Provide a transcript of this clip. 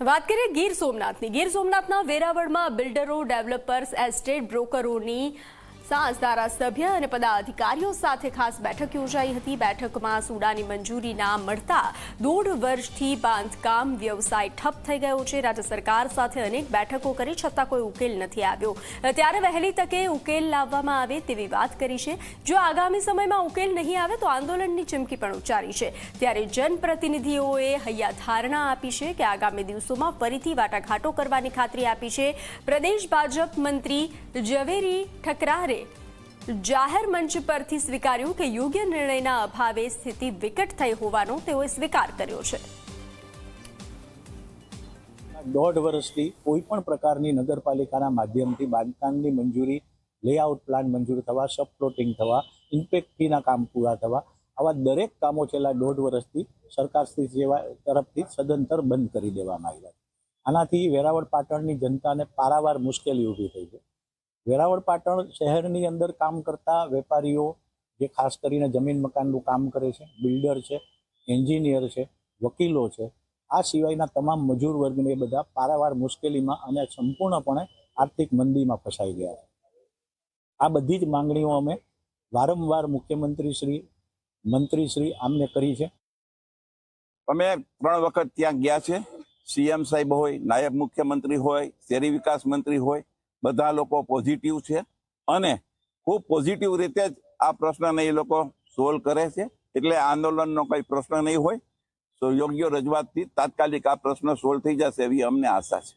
વાત કરીએ ગીર સોમનાથની. ગીર સોમનાથના વેરાવળમાં બિલ્ડરો ડેવલપર્સ એસ્ટેટ બ્રોકરોની સાંસ ધારાસભ્ય અને પદાધિકારીઓ સાથે ખાસ બેઠક યોજાઈ હતી. બેઠકમાં સુડાની મંજૂરી ના મળતા દોઢ વર્ષથી બાંધકામ વ્યવસાય ઠપ થઈ ગયો છે. રાજ્ય સરકાર સાથે અનેક બેઠકો કરી છતાં કોઈ ઉકેલ નથી આવ્યો. ત્યારે વહેલી તકે ઉકેલ લાવવામાં આવે તેવી વાત કરી છે. જો આગામી સમયમાં ઉકેલ નહીં આવે તો આંદોલનની ચીમકી પણ ઉચ્ચારી છે. ત્યારે જનપ્રતિનિધિઓએ હૈયા ધારણા આપી છે કે આગામી દિવસોમાં ફરીથી વાટાઘાટો કરવાની ખાતરી આપી છે. પ્રદેશ ભાજપ મંત્રી ઝવેરી ઠકરારે જાહેર મંચ પરથી સ્વીકાર્યું કે યોગ્ય નિર્ણયના અભાવે સ્થિતિ વિકટ થઈ હોવાનો તેઓએ સ્વીકાર કર્યો છે. દોઢ વર્ષથી કોઈ પણ પ્રકારની નગરપાલિકાના માધ્યમથી બાંધકામની મંજૂરી, લેઆઉટ પ્લાન મંજૂર થવા સબ પ્લોટિંગ થવા ઇમ્પેક્ટ ફીના કામ પૂરા થવા, આવા દરેક કામો છેલ્લા દોઢ વર્ષથી સરકારશ્રી સેવા તરફથી સદંતર બંધ કરી દેવામાં આવ્યા આનાથી વેરાવળ પાટણની જનતાને પારાવાર મુશ્કેલી ઊભી થઈ છે. વેરાવળ પાટણ શહેરની અંદર કામ કરતા વેપારીઓ, જે ખાસ કરીને જમીન મકાનનું કામ કરે છે, બિલ્ડર છે, એન્જિનિયર છે, વકીલો છે, આ સિવાયના તમામ મજૂર વર્ગને બધા પારાવાર મુશ્કેલીમાં અને સંપૂર્ણપણે આર્થિક મંદીમાં ફસાઈ ગયા છે. આ બધી જ માંગણીઓ અમે વારંવાર મુખ્યમંત્રી શ્રી, મંત્રી શ્રી આમને કરી છે. અમે ત્રણ વખત ત્યાં ગયા છે. સીએમ સાહેબ હોય, નાયબ મુખ્યમંત્રી હોય શહેરી વિકાસ મંત્રી હોય બધા લોકો પોઝિટિવ છે અને ખૂબ પોઝિટિવ રીતે જ આ પ્રશ્નને એ લોકો સોલ્વ કરે છે. એટલે આંદોલનનો કોઈ પ્રશ્ન નહીં હોય. તો યોગ્ય રજૂઆતથી તાત્કાલિક આ પ્રશ્ન સોલ્વ થઈ જશે એવી અમને આશા છે.